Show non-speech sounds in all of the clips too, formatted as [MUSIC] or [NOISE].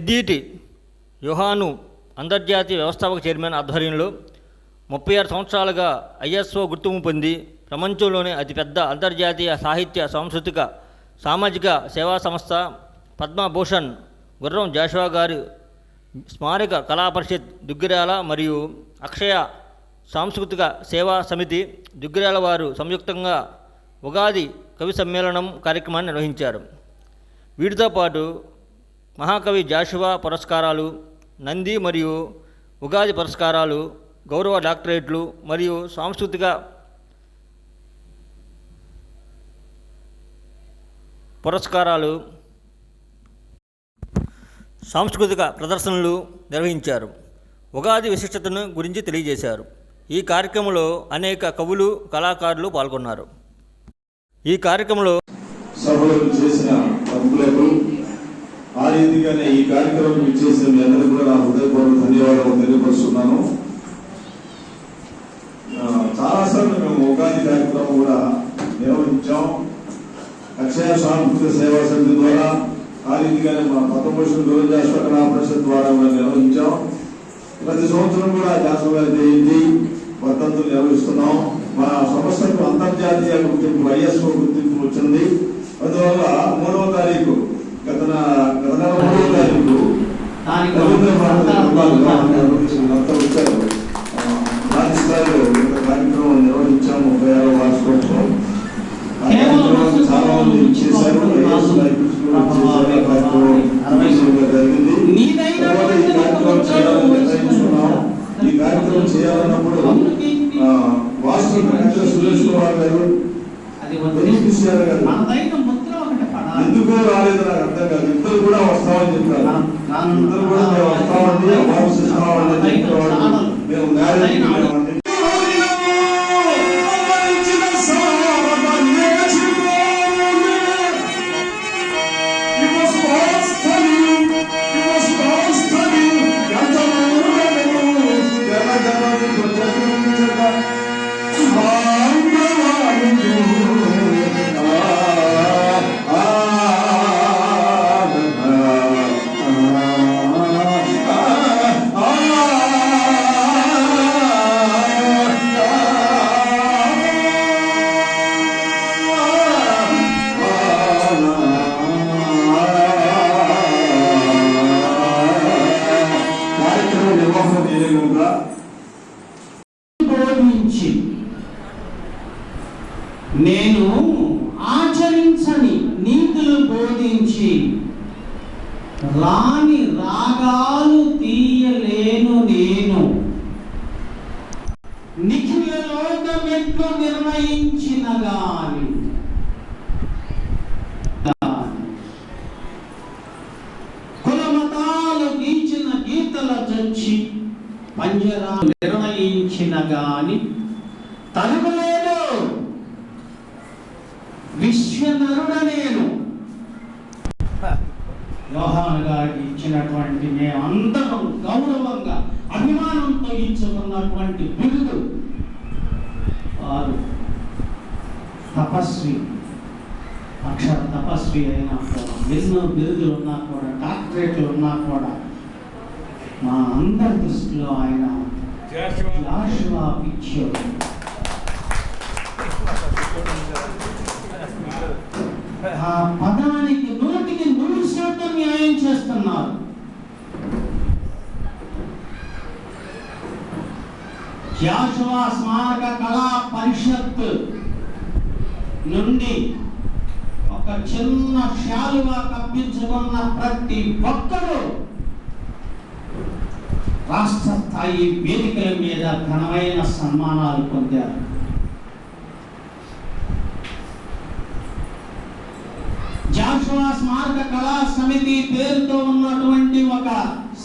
సిద్దీటి యుహాను అంతర్జాతీయ వ్యవస్థాపక చైర్మన్ ఆధ్వర్యంలో ముప్పై ఆరు సంవత్సరాలుగా ఐఎస్ఓ గుర్తింపు పొంది ప్రపంచంలోనే అతిపెద్ద అంతర్జాతీయ సాహిత్య సాంస్కృతిక సామాజిక సేవా సంస్థ పద్మభూషణ్ గుర్రం జాషువా గారి స్మారక కళా పరిషత్ దుగ్గిరాల మరియు అక్షయ సాంస్కృతిక సేవా సమితి దుగ్గిరాల వారు సంయుక్తంగా ఉగాది కవి సమ్మేళనం కార్యక్రమాన్ని నిర్వహించారు. వీటితో పాటు మహాకవి జాషువా పురస్కారాలు నంది మరియు ఉగాది పురస్కారాలు గౌరవ డాక్టరేట్లు మరియు సాంస్కృతిక పురస్కారాలు సాంస్కృతిక ప్రదర్శనలు నిర్వహించారు. ఉగాది విశిష్టతను గురించి తెలియజేశారు. ఈ కార్యక్రమంలో అనేక కవులు కళాకారులు పాల్గొన్నారు. ఈ కార్యక్రమంలో చేసిన ఆ రీతిగానే ఈ కార్యక్రమం ఇచ్చేసిన మీ అందరికీ కూడా నా హృదయపూర్వక ధన్యవాదాలు తెలియపరుస్తున్నాను. చాలా చాలాసార్లు మేము ఉగాది కార్యక్రమం కూడా నిర్వహించాం. అక్షయ సాంస్కృతిక సేవా సమితి ద్వారా ఆ రీతిగానే మా పద్మభూషణ గురుజాశ్వ పరిషత్ ద్వారా కూడా నిర్వహించాం. ప్రతి సంవత్సరం కూడా జాసవ గారి జయంతి వర్ధంతులు నిర్వహిస్తున్నాం. మా సంస్థకు అంతర్జాతీయ గుర్తింపు ఐఎస్ఓ గుర్తింపు వచ్చింది. అందువల్ల మూడవ తారీఖు కార్యక్రమం నిర్వహించాం ముప్పై ఆరో వార్షికోత్సవం. చాలా మంది జరిగింది. ఈ కార్యక్రమం చేయాలని నిర్ణయించుకున్నాం ఈ కార్యక్రమం చేయాలన్నప్పుడు ఆ, వాస్తు వెంకట సురేష్ కుమార్ గారు గారు మన దగ్గర ముద్ర ఒకటి పడాలి ఎందుకో రాలేదు నాకు అర్థం కాదు. ఇద్దరు కూడా వస్తామని చెప్పారు. ఇద్దరు కూడా మేము వస్తామండి అవార్డ్స్ ఇస్తామని చెప్పేవాళ్ళు మేము మ్యారేజ్ నుంచి రాని రాగాలు ఎన్నో బిరుదులు ఉన్నా కూడా డాక్టరేట్లు ఉన్నా కూడా మా అందరి దృష్టిలో ఆయన జాషువా. ఆ పదానికి నూటికి నూరు శాతం న్యాయం చేస్తున్నారు. జాషువా స్మారక కళా పరిషత్ నుండి ఒక చిన్న శాలువా కప్పించుకున్న ప్రతి ఒక్కరూ రాష్ట్ర స్థాయి వేదికల మీద ఘనమైన సన్మానాలు పొందారు. జాషువా స్మారక కళా సమితి పేరుతో ఉన్నటువంటి ఒక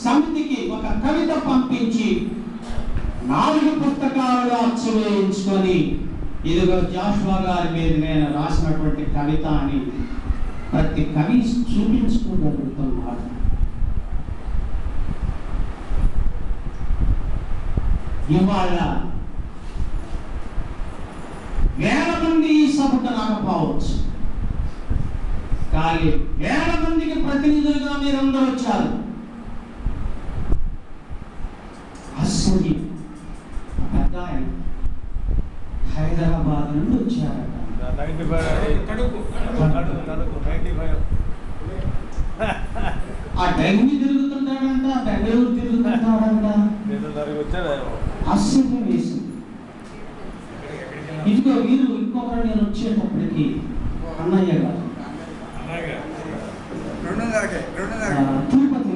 సమితికి ఒక కవిత పంపించి నాలుగు పుస్తకాలుగా అచ్చు వేయించుకొని ఇదిగో జాషువా గారి మీద నేను రాసినటువంటి కవిత అని ప్రతి కవి చూపించుకోగలుగుతున్నాడు ఇవాళ వేల మంది ఈ సభకు రాకపోవచ్చు. కానీ వేల మందికి ప్రతినిధులుగా మీరందరూ వచ్చారు. అసలు పెద్ద హైదరాబాద్ నుండి వచ్చారట. ఆ ఢిల్లీ తిరుగుతుంటాడంట బెంగళూరు తిరుగుతుంటాడంట. నేను దానికి ఆశ్చర్యం వేసింది ఇదిగో వీరు ఇంకొకరు నేను వచ్చేటప్పటికి అన్నయ్య గారు. అలాగే తిరుపతి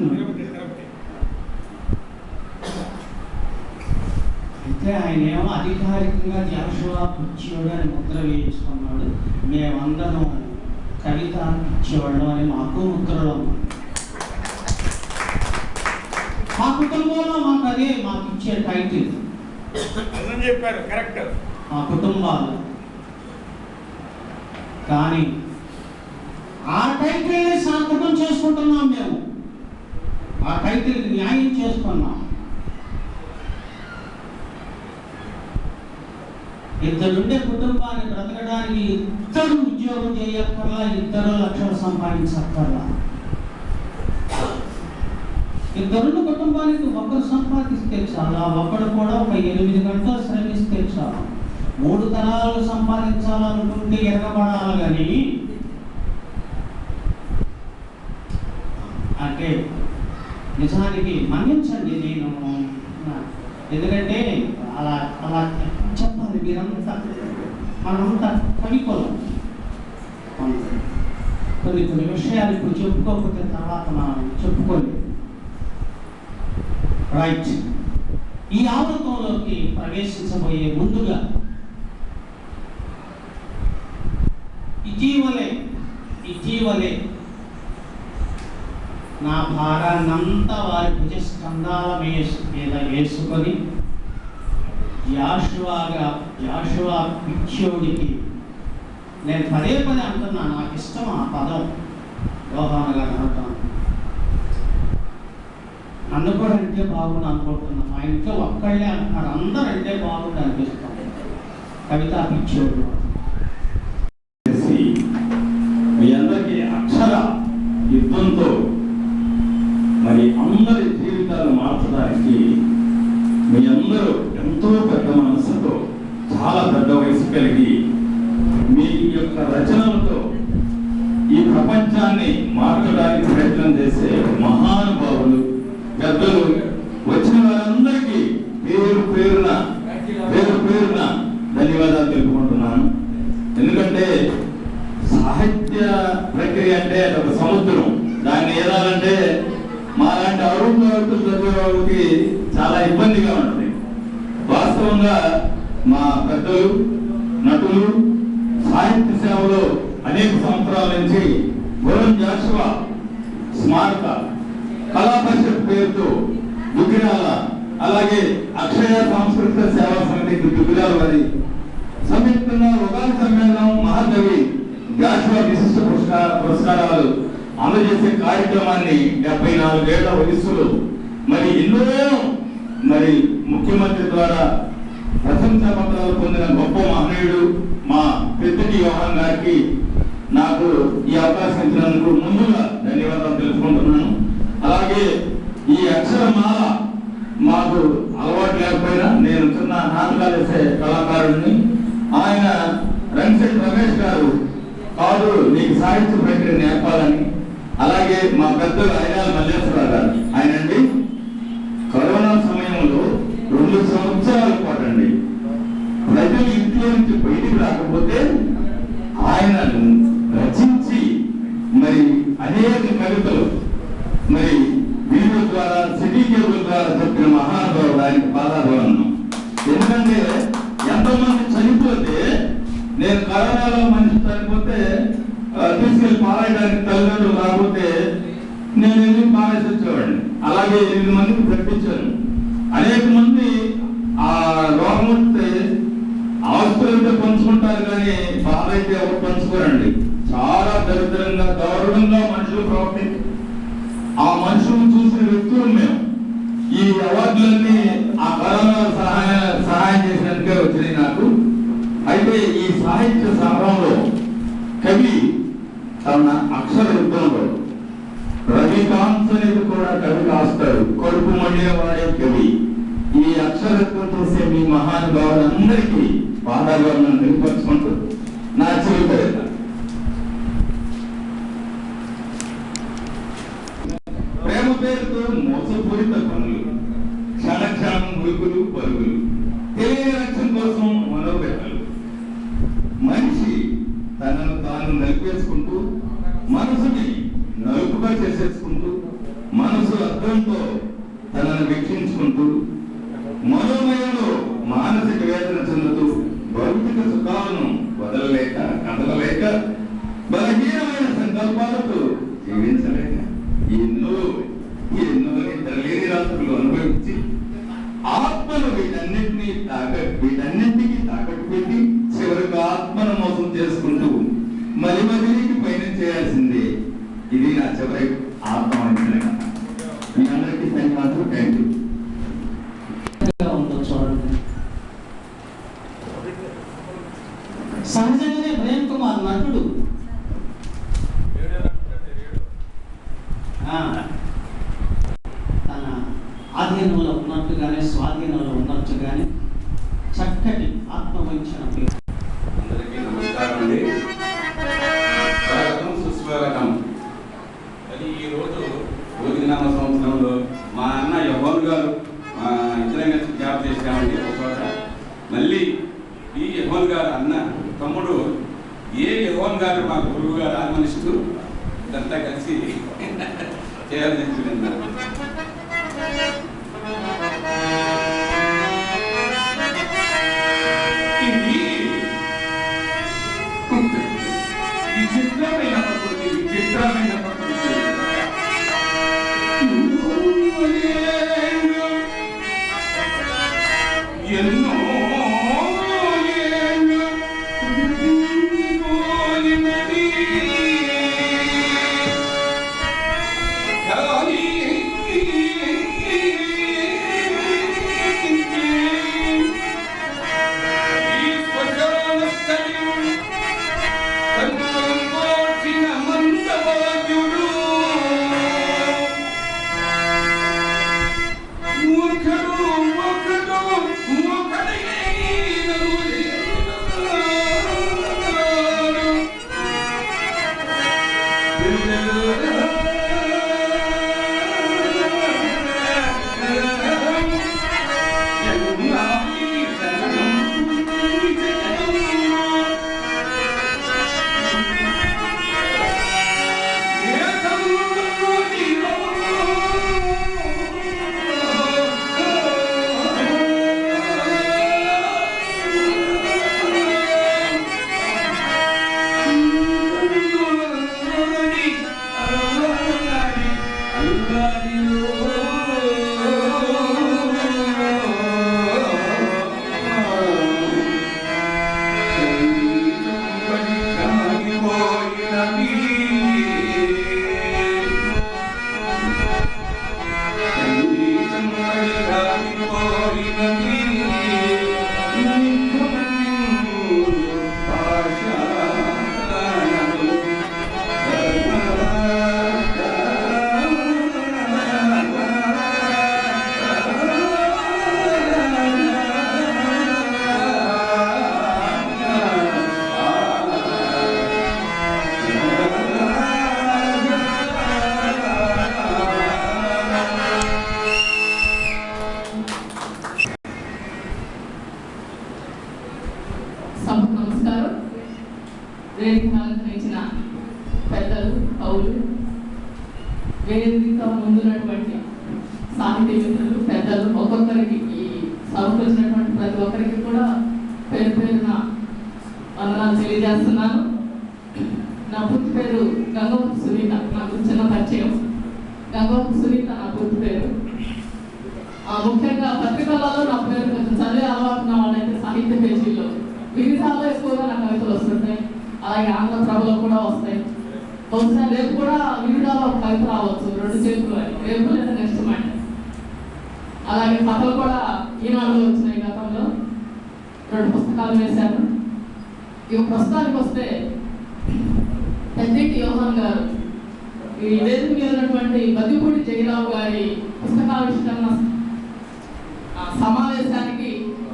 అయితే ఆయన ఏమో అధికారికంగా జాషువా అని ముద్ర వేయించుకున్నాడు. మేమందరం కవిత పిచ్చోడు అని మాకు ముద్రలో. మా కుటుంబంలో మాకు అదే మాకు ఇచ్చే టైటిల్ చెప్పారు కరెక్ట్ మా కుటుంబాలు. కానీ ఆ టైటిల్ని సార్థకం చేసుకుంటున్నాం మేము ఆ టైటిల్ న్యాయం చేసుకున్నాం ఇద్దరుండే కుటుంబాన్ని బ్రతకడానికి ఇద్దరు ఉద్యోగం చేయక్కర్లా ఇద్దరు లక్షలు సంపాదించక్కర్లా ఇద్దరున్న కుటుంబానికి ఒకరు సంపాదిస్తే చాలా ఒకడు కూడా ఒక ఎనిమిది గంటలు శ్రమిస్తే చాలు. మూడు తరాలు సంపాదించాలనుకుంటే ఎరగబడాలి కానీ అంటే నిజానికి మన్నించండి నేను. ఎందుకంటే మీరంతా మనమంతా కవికులం. కొన్ని కొన్ని విషయాలు ఇప్పుడు చెప్పుకోకపోతే తర్వాత మనం చెప్పుకోలేదు రైట్ ఈ ఆవృతంలోకి ప్రవేశించబోయే ముందుగా ఇటీవలే ఇటీవలే నా భారాన్నంతా వారి భుజస్కంధాల వేసు- మీద వేసుకొని యాషువాగా యాషువా పిచ్చోడికి నేను పదే పదే అంటున్నా నాకు ఇష్టం ఆ పదం? యోహాను గారు నన్ను కూడా అంటే బాగుండు అనుకుంటున్నాను. మా ఇంట్లో ఒక్కళ్ళే అంటున్నారు అందరూ అంటే బాగుండు అనిపిస్తాం కవిత పిచ్చోడు చేసి మీ అందరికీ అక్షర యుద్ధంతో మరి అందరి జీవితాలు మార్చడానికి మీ అందరూ ఎంతో పెద్ద మనసుతో చాలా పెద్ద వయసు కలిగి మీ యొక్క రచనలతో ఈ ప్రపంచాన్ని మార్చడానికి ప్రయత్నం చేసే మహానుభావులు పెద్దలు వచ్చిన వారందరికీ పేరు పేరున పేరు పేరున ధన్యవాదాలు తెలుపుకుంటున్నాను ఎందుకంటే సాహిత్య ప్రక్రియ అంటే అది ఒక సముద్రం దాన్ని ఏదాలంటే మాలాంటి అరుణ్ చదివే వాళ్ళకి చాలా ఇబ్బందిగా ఉంటుంది వాస్తవంగా మా పెద్దలు నటులు సాహిత్య సేవలో అనేక సంవత్సరాల నుంచి గురం జాషువా స్మారక కళా పరిషత్ పేరుతో దుగ్గిరాల అలాగే అక్షయ సాంస్కృతిక సేవా సమితి దుగ్గిరాల వారి సంయుక్తంగా ఉగాది సమ్మేళనం మహాకవి జాషువా విశిష్ట పురస్కార పురస్కారాలు అందజేసే కార్యక్రమాన్ని డెబ్బై నాలుగేళ్ళ వయస్సులో మరి ఎన్నో మరి ముఖ్యమంత్రి ద్వారా ప్రశంసా పత్రాలు పొందిన గొప్ప మహనీయుడు మా పెద్దటి వ్యవహారం గారికి నాకు ఈ అవకాశం ఇచ్చినందుకు ముందుగా ధన్యవాదాలు తెలుసుకుంటున్నాను. అలాగే ఈ అక్షరమాల మాకు అలవాటు లేకపోయినా నేను చిన్న నాటకాలు వేసే కళాకారుడిని. ఆయన రంగశెట్టి రమేష్ గారు కాదు నీకు సాహిత్య ప్రక్రియ నేర్పాలని. అలాగే మా పెద్దలు అయినాల మల్లేశ్వరరావు గారు. ఆయనండి కరోనా సమయంలో రెండు సంవత్సరాల పాటు అండి ప్రజలు ఇంట్లో నుంచి బయటికి రాకపోతే ఆయనను రచించి మరి అనేక కవితలు మరి నేను కరోనాలో మనిషి చనిపోతే ఆ, తీసుకెళ్ళి పారాయడానికి తల్లిదండ్రులు రాకపోతే నేను ఎందుకు పారేసి వచ్చేవాడిని? అలాగే ఎనిమిది మందికి ప్రకటించాను అనేక మంది ఆ రోగం వస్తే ఆస్తులైతే పంచుకుంటారు కానీ బాధ అయితే ఎవరు పంచుకోరండి. చాలా దరిద్రంగా దారుణంగా మనుషులు ప్రవర్తించి ఆ మనుషులు చూసిన వ్యక్తులు మేము. ఈ అవార్డులన్నీ ఆ కరోనా సహాయ సహాయం చేసినందుకే వచ్చినాయి నాకు. అయితే ఈ సాహిత్య సభలో కవి తన అక్షర యుద్ధంలో రవికాంత్ కూడా కవి కాస్తాడు. కడుపు మండేవాడే కవి. ఈ అక్షర యుద్ధం చేసే మీ మహానుభావులందరికీ పాదాభరణం నిలుపరుచుకుంటూ నా జీవిత ఆత్మను వీటన్నింటినీ తాగ వీటన్నింటికి తాకట్టు అందరినీ జాబ్ చేసినామని ఒక చోట. మళ్ళీ ఈ యహోన్ గారు అన్న తమ్ముడు ఏ యహోన్ గారు మా గురువు గారు ఆత్మనిస్తూ ఇదంతా కలిసి [LAUGHS] చేయాలని బహుశా రేపు కూడా మిగతా పైపు రావచ్చు రెండు చేతులు రేపు లేదా నెక్స్ట్ మంట అలాగే కథలు కూడా ఈనాడులో వచ్చినాయి గతంలో. రెండు పుస్తకాలు వేశాను. ఈ పుస్తకానికి వస్తే పెద్దింటి యోహన్ గారు. ఈ వేదిక మీద ఉన్నటువంటి బతిపూడి జయరావు గారి పుస్తకావిష్కరణ సమావేశానికి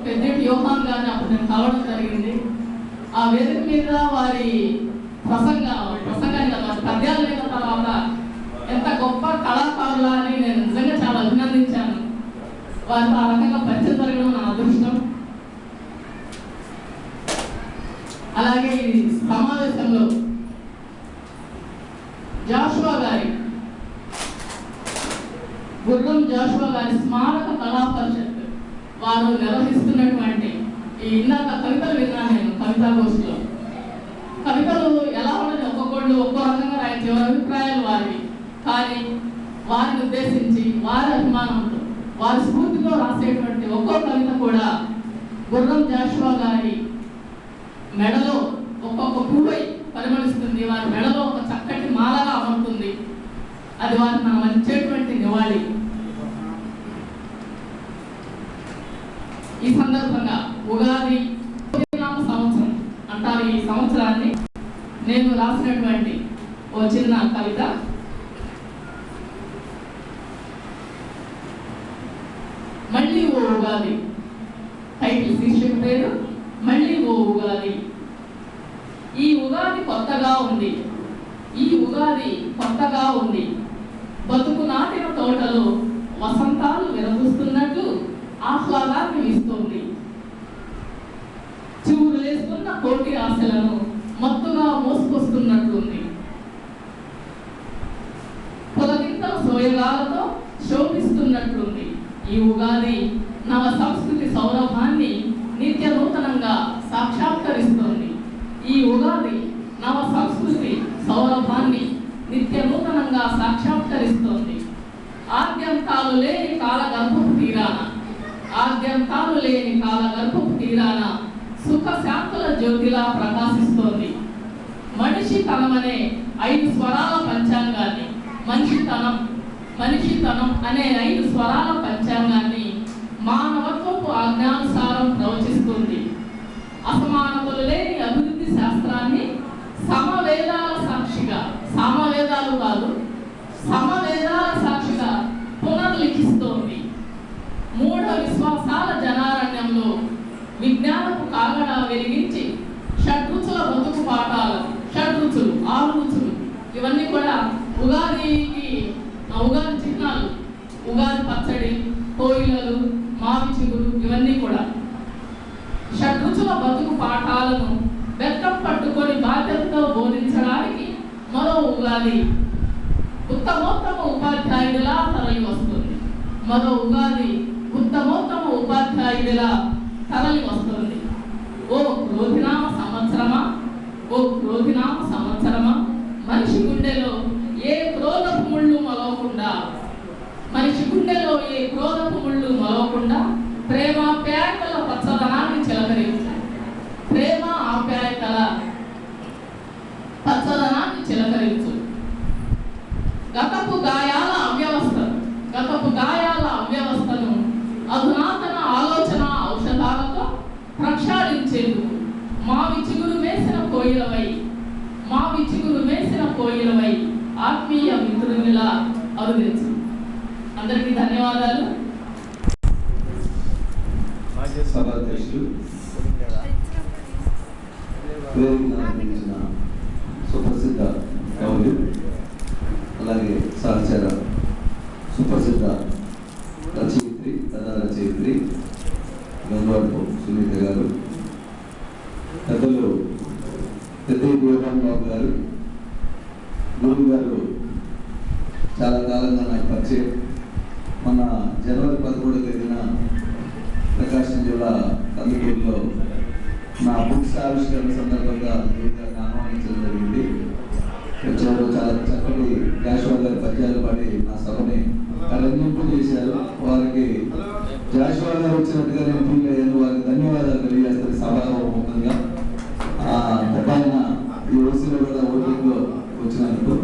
పెద్దింటి యోహాన్ గారిని అప్పుడు నేను కలవడం జరిగింది. ఆ వేదిక మీద వారి ప్రసంగ ప్రసంగాన్ని పద్యాలు విన్న తర్వాత ఎంత గొప్ప కళాకారులా అని నేను నిజంగా చాలా అభినందించాను. వారితో ఆ రకంగా పరిచయం జరగడం నా అదృష్టం. అలాగే ఈ సమావేశంలో జాషువా గారి గుర్రం జాషువా గారి స్మారక కళా పరిషత్ వారు నిర్వహిస్తున్నటువంటి ఈ ఇందాక కవితలు విన్నాను నేను కవితా గోష్ఠిలో. కవితలు ఎలా ఉండదు ఒక్కొక్కళ్ళు ఒక్కో రకంగా రాయచ్చు అభిప్రాయాలు వారివి. కానీ వారిని ఉద్దేశించి వారి అభిమానంతో వారి స్ఫూర్తితో రాసేటువంటి ఒక్కో కవిత కూడా గుర్రం జాషువా గారి మెడలో ఒక్కొక్క పువ్వై పరిమళిస్తుంది. వారి మెడలో ఒక చక్కటి మాలగా అమరుతుంది. అది వారికి మనం అందించేటువంటి నివాళి ఈ సందర్భంగా ఉగాది నామ సంవత్సరం అంటారు ఈ సంవత్సరాన్ని నేను రాసినటువంటి ఓ చిన్న కవిత. మళ్ళీ ఓ ఉగాది. టైటిల్ శీర్షిక పేరు మళ్ళీ ఓ ఉగాది. ఈ ఉగాది కొత్తగా ఉంది. ఈ ఉగాది కొత్తగా ఉంది. బతుకు నాటిన తోటలో వసంతాలు విరబూస్తున్నట్లు ఆహ్లాదాన్ని ఇస్తుంది. చివురు వేసుకున్న కోటి ఆశలను ఈ ఉగాది నవ సంస్కృతి సౌరభాన్ని నిత్య నూతనంగా సాక్షాత్కరిస్తోంది. ఈ ఉగాది నవ సంస్కృతి సౌరభాన్ని నిత్య నూతనంగా సాక్షాత్కరిస్తోంది. ఆద్యంతాలు లేని కాల గర్భపు తీరాన ఆద్యంతాలు లేని కాల గర్భపు తీరాన సుఖ శాంతుల జ్యోతిలా ప్రకాశిస్తోంది. మనిషి తనమనే ఐదు స్వరాల పంచాంగాన్ని మనిషితనం మనిషితనం అనే ఐదు స్వరాల పంచాంగాన్ని మానవత్వపు ఆజ్ఞానుసారం ప్రవచిస్తుంది. అసమానతలు లేని అభివృద్ధి శాస్త్రాన్ని సమవేదాల సాక్షిగా సమవేదాలు కాదు సమవేదాల సాక్షిగా పునర్లిఖిస్తోంది. మూఢ విశ్వాసాల జనారణ్యంలో విజ్ఞానపు కాగడ వెలిగించి షడ్రుచుల బతుకు పాఠాలు షడ్రుచులు ఆరు రుచులు ఇవన్నీ కూడా ఉగాది ఆ ఉగాది చిహ్నాలు ఉగాది పచ్చడి కోయిలలు మావి చిగురు ఇవన్నీ కూడా షడ్రుచుల బతుకు పాఠాలను బెత్తం పట్టుకొని బాధ్యతతో బోధించడానికి మరో ఉగాది ఉత్తమోత్తమ ఉపాధ్యాయుడిలా తరలి వస్తుంది. మరో ఉగాది ఉత్తమోత్తమ ఉపాధ్యాయుడిలా తరలి వస్తుంది. ఓ క్రోధినామ సంవత్సరమా? ఓ క్రోధినామ సంవత్సరమా? మనిషి గుండెలో ఏ క్రోధపు ముళ్ళు మొలవకుండా మనిషి గుండెలో ఏ క్రోధపు ముళ్ళు మొలవకుండా ప్రేమ ప్యాకల పచ్చదనాన్ని చిలకరించు ప్రేమ ఆప్యాయతల పచ్చదనాన్ని చిలకరించు. గతపు గాయాల అవ్యవస్థ గతపు గాయాల అవ్యవస్థను అధునాతన ఆలోచన ఔషధాలతో ప్రక్షాళించేందుకు మావి చిగురు వేసిన కోయిలవై మావి చిగురు వేసిన కోయిలవై ఆత్మీయ మిత్రునిలా అరుదించు అందరికీ ధన్యవాదాలు. సభాధ్యక్షులు సుప్రసిద్ధ కవులు అలాగే సహచర సుప్రసిద్ధ రచయిత్రి కథా రచయిత్రి గంగవాడపు సునీత గారు పెద్దలు పెద్ద గోపాల్ బాబు గారు గురువు గారు చాలా కాలంగా నాకు పరిచయం మన జనవరి పదమూడవ తేదీన ప్రకాశం జిల్లా కందుకూరులో నా బుక్స్ ఆవిష్కరణ సందర్భంగా గురువు గారిని ఆహ్వానించడం జరిగింది వచ్చారు చాలా చక్కటి జాషువా గారి పద్యాలు పాడి నా సభని కలంజింపు చేశారు. వారికి జాషువా గారు వచ్చినట్టుగా నేను ఫీల్ అయ్యాను వారికి ధన్యవాదాలు తెలియజేస్తారు సభాముఖంగా పెద్ద ఆయన ఈ ఓసీలో కూడా ఓటింగ్ వచ్చినందుకు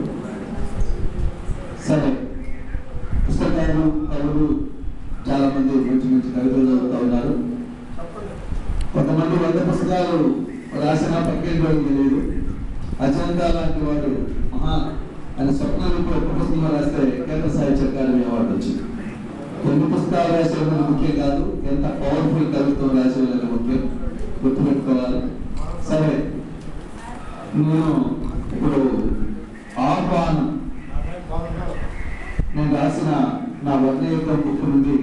సరే పుస్తకాలు కవులు చాలా మంది మంచి మంచి కవితలు చదువుతూ ఉన్నారు కొంతమంది వంద పుస్తకాలు రాసిన పక్కింటి వాళ్ళకి తెలియదు అజంతా లాంటి వాడు మహా ఆయన స్వప్నాలకు ఒక పుస్తకం రాస్తే కేంద్ర సాహిత్య అకాడమీ అవార్డు వచ్చింది ఎన్ని పుస్తకాలు రాసేవాళ్ళు ముఖ్యం కాదు ఎంత పవర్ఫుల్ కవిత్వం రాసేవాళ్ళు ముఖ్యం గుర్తుపెట్టుకోవాలి సరే నేను ఇప్పుడు ఆహ్వానం నేను రాసిన నా వర్ణయుద్ధం బుక్ నుండి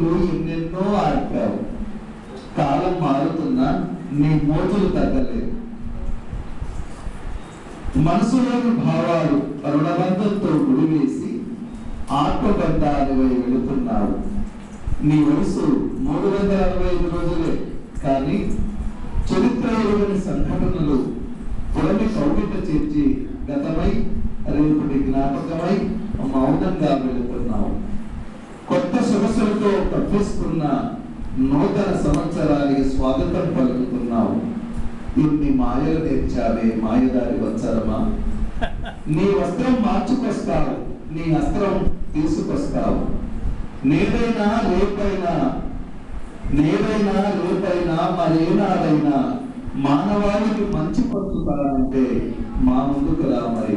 మూతులు ఎన్నెన్నో ఆర్పావు. కాలం మారుతున్నా నీ మూతులు తగ్గలేదు. మనసులోని భావాలు రుణబంధంతో గుడివేసి ఆత్మబంధాలువై వెళుతున్నావు. నీ వయసు మూడు వందల అరవై ఐదు రోజులే కానీ చరిత్ర ఎరుగని సంఘటనలు పురమి కౌగిట చేర్చి గతమై రేపటి జ్ఞాపకమై మౌనంగా వెళుతుంది తప్పిస్తున్న నూతన సంవత్సరానికి స్వాగతం పలుకుతున్నావు. ఇన్ని మాయలు తెచ్చావే మాయదారి వచ్చరమా నీ వస్త్రం మార్చుకొస్తావు నీ అస్త్రం తీసుకొస్తావు. నేదైనా రేపైనా నేదైనా రేపైనా మరేనాడైనా మానవాళికి మంచి పరుచుతానంటే మా ముందుకు రా మరి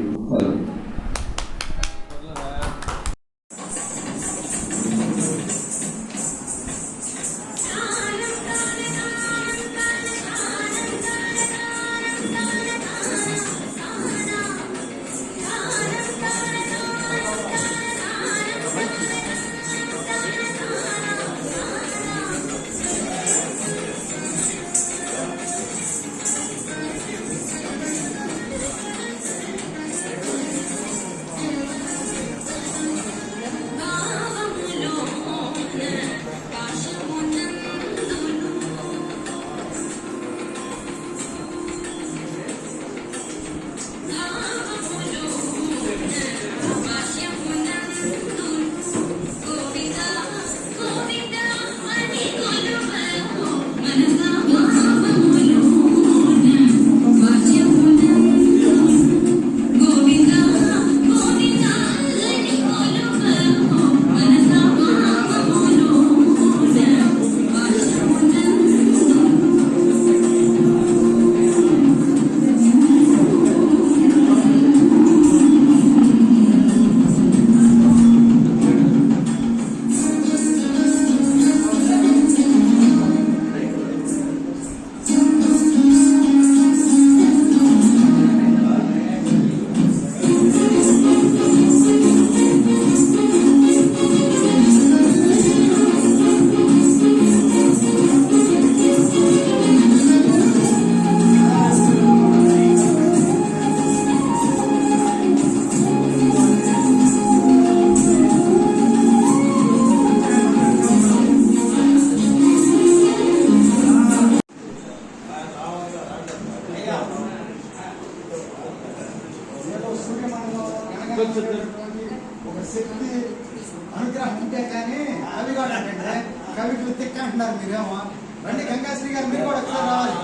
కవికి తిక్క అంటున్నారు మీరేమో. రండి గంగాశ్రీ గారు మీరు కూడా ఒకసారి రావాలి.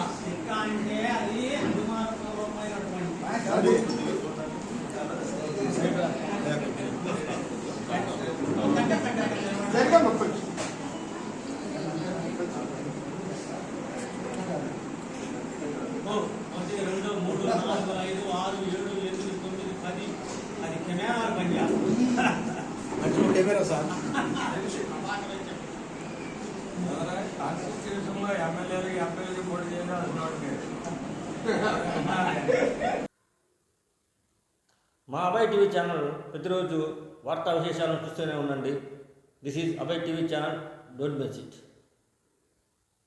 రెండు మూడు నాలుగు ఐదు ఆరు ఏడు ఎనిమిది తొమ్మిది పది అది కెమెరా పని కాన్స్టిట్యూషన్లో ఎమ్మెల్యేలు ఎంపీలు పోటీ చేయాలి మా అభయ్ టీవీ ఛానల్ ప్రతిరోజు వార్తా విశేషాలను చూస్తూనే ఉండండి. This is Abhay TV channel. Don't miss it.